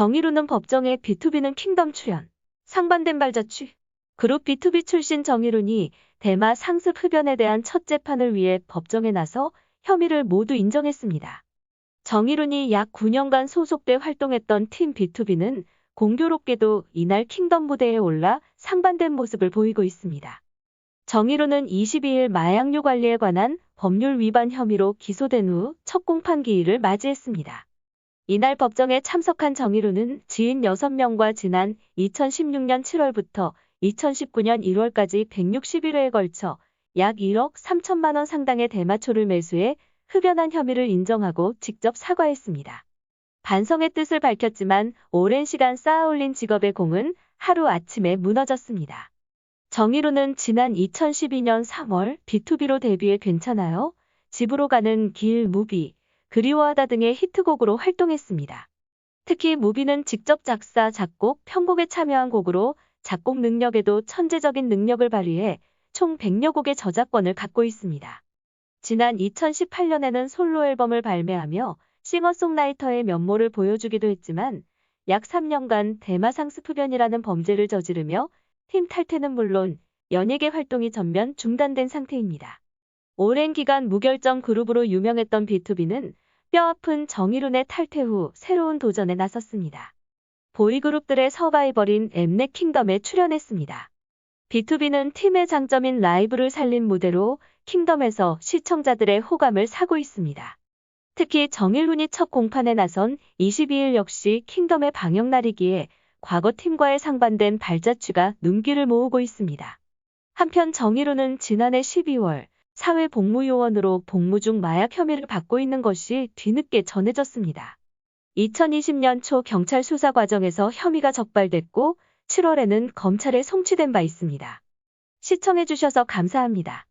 정의로는 법정에 B2B는 킹덤 출연. 상반된 발자취. 그룹 B2B 출신 정의론이 대마 상습 흡연에 대한 첫 재판을 위해 법정에 나서 혐의를 모두 인정했습니다. 정의론이 약 9년간 소속돼 활동했던 팀 B2B는 공교롭게도 이날 킹덤 무대에 올라 상반된 모습을 보이고 있습니다. 정의로는 22일 마약류 관리에 관한 법률 위반 혐의로 기소된 후 첫 공판 기일을 맞이했습니다. 이날 법정에 참석한 정의로는 지인 6명과 지난 2016년 7월부터 2019년 1월까지 161회에 걸쳐 약 1억 3천만 원 상당의 대마초를 매수해 흡연한 혐의를 인정하고 직접 사과했습니다. 반성의 뜻을 밝혔지만 오랜 시간 쌓아올린 직업의 공은 하루 아침에 무너졌습니다. 정의로는 지난 2012년 3월 B2B로 데뷔해 괜찮아요. 집으로 가는 길 무비, 그리워하다 등의 히트곡으로 활동했습니다. 특히 무비는 직접 작사, 작곡, 편곡에 참여한 곡으로 작곡 능력에도 천재적인 능력을 발휘해 총 100여 곡의 저작권을 갖고 있습니다. 지난 2018년에는 솔로 앨범을 발매하며 싱어송라이터의 면모를 보여주기도 했지만 약 3년간 대마상습 흡연이라는 범죄를 저지르며 팀 탈퇴는 물론 연예계 활동이 전면 중단된 상태입니다. 오랜 기간 무결점 그룹으로 유명했던 B2B는 뼈아픈 정의론의 탈퇴 후 새로운 도전에 나섰습니다. 보이그룹들의 서바이벌인 엠넷 킹덤에 출연했습니다. B2B는 팀의 장점인 라이브를 살린 무대로 킹덤에서 시청자들의 호감을 사고 있습니다. 특히 정일훈이 첫 공판에 나선 22일 역시 킹덤의 방역날이기에 과거 팀과의 상반된 발자취가 눈길을 모으고 있습니다. 한편 정일훈은 지난해 12월 사회복무요원으로 복무 중 마약 혐의를 받고 있는 것이 뒤늦게 전해졌습니다. 2020년 초 경찰 수사 과정에서 혐의가 적발됐고 7월에는 검찰에 송치된 바 있습니다. 시청해주셔서 감사합니다.